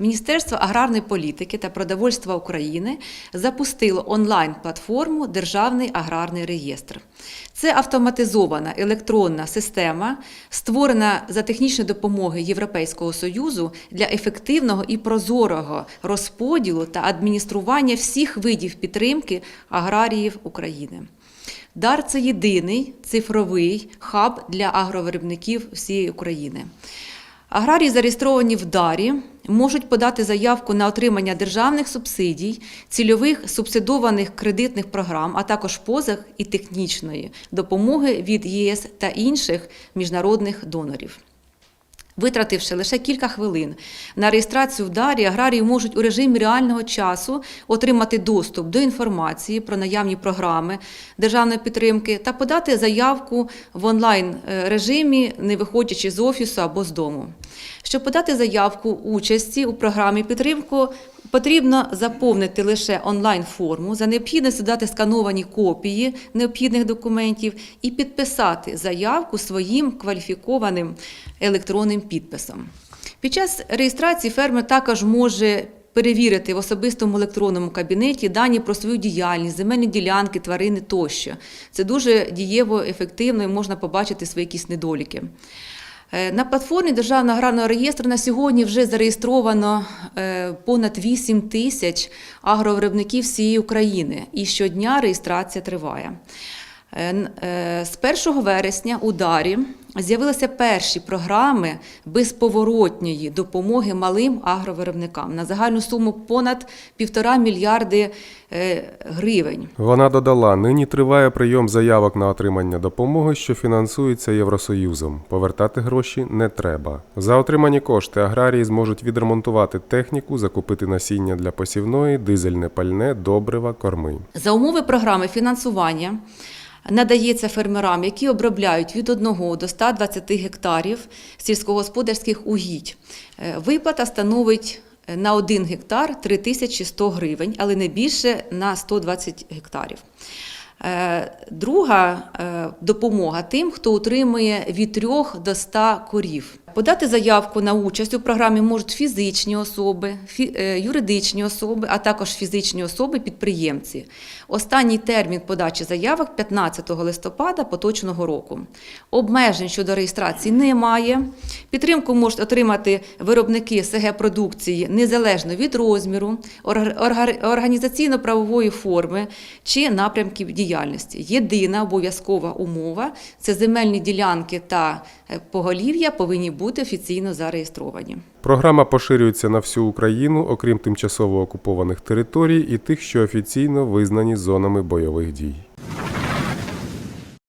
Міністерство аграрної політики та продовольства України запустило онлайн-платформу Державний аграрний реєстр. Це автоматизована електронна система, створена за технічної допомоги Європейського Союзу для ефективного і прозорого розподілу та адміністрування всіх видів підтримки аграріїв України. Дар це єдиний цифровий хаб для агровиробників всієї України. Аграрії, зареєстровані в Дарі, можуть подати заявку на отримання державних субсидій, цільових субсидованих кредитних програм, а також позах і технічної допомоги від ЄС та інших міжнародних донорів. Витративши лише кілька хвилин на реєстрацію в Дарі, аграрії можуть у режимі реального часу отримати доступ до інформації про наявні програми державної підтримки та подати заявку в онлайн е, режимі, не виходячи з офісу або з дому. Щоб подати заявку участі у програмі підтримку, потрібно заповнити лише онлайн-форму, за необхідністю дати скановані копії необхідних документів і підписати заявку своїм кваліфікованим електронним підписом. Під час реєстрації фермер також може перевірити в особистому електронному кабінеті дані про свою діяльність, земельні ділянки, тварини тощо. Це дуже дієво, ефективно і можна побачити свої якісь недоліки. Е, На платформі Державного аграрного реєстру на сьогодні вже зареєстровано е, понад 8 тисяч агровиробників всієї України, і щодня реєстрація триває. Е, З 1 вересня у Дарі з'явилися перші програми безповоротньої допомоги малим агровиробникам на загальну суму понад півтора мільярди е, гривень. Вона додала: нині триває прийом заявок на отримання допомоги, що фінансується Євросоюзом. Повертати гроші не треба. За отримані кошти аграрії зможуть відремонтувати техніку, закупити насіння для посівної, дизельне пальне, добрива, корми. За умови програми фінансування надається фермерам, які обробляють від 1 до 120 гектарів сільськогосподарських угідь. Е, Виплата становить е, на 1 гектар 3100 гривень, але не більше на 120 гектарів. Друга е, допомога тим, хто утримує від 3 до 100 корів. Подати заявку на участь у програмі можуть фізичні особи, е, юридичні особи, а також фізичні особи-підприємці. Останній термін подачі заявок 15 листопада поточного року. Обмежень щодо реєстрації немає. Підтримку можуть отримати виробники СГ продукції незалежно від розміру, орга- орга- організаційно-правової форми чи напрямків діяльності. Єдина обов'язкова умова це земельні ділянки та е, поголів'я повинні бути офіційно зареєстровані. Програма поширюється на всю Україну, окрім тимчасово окупованих територій і тих, що офіційно визнані зонами бойових дій.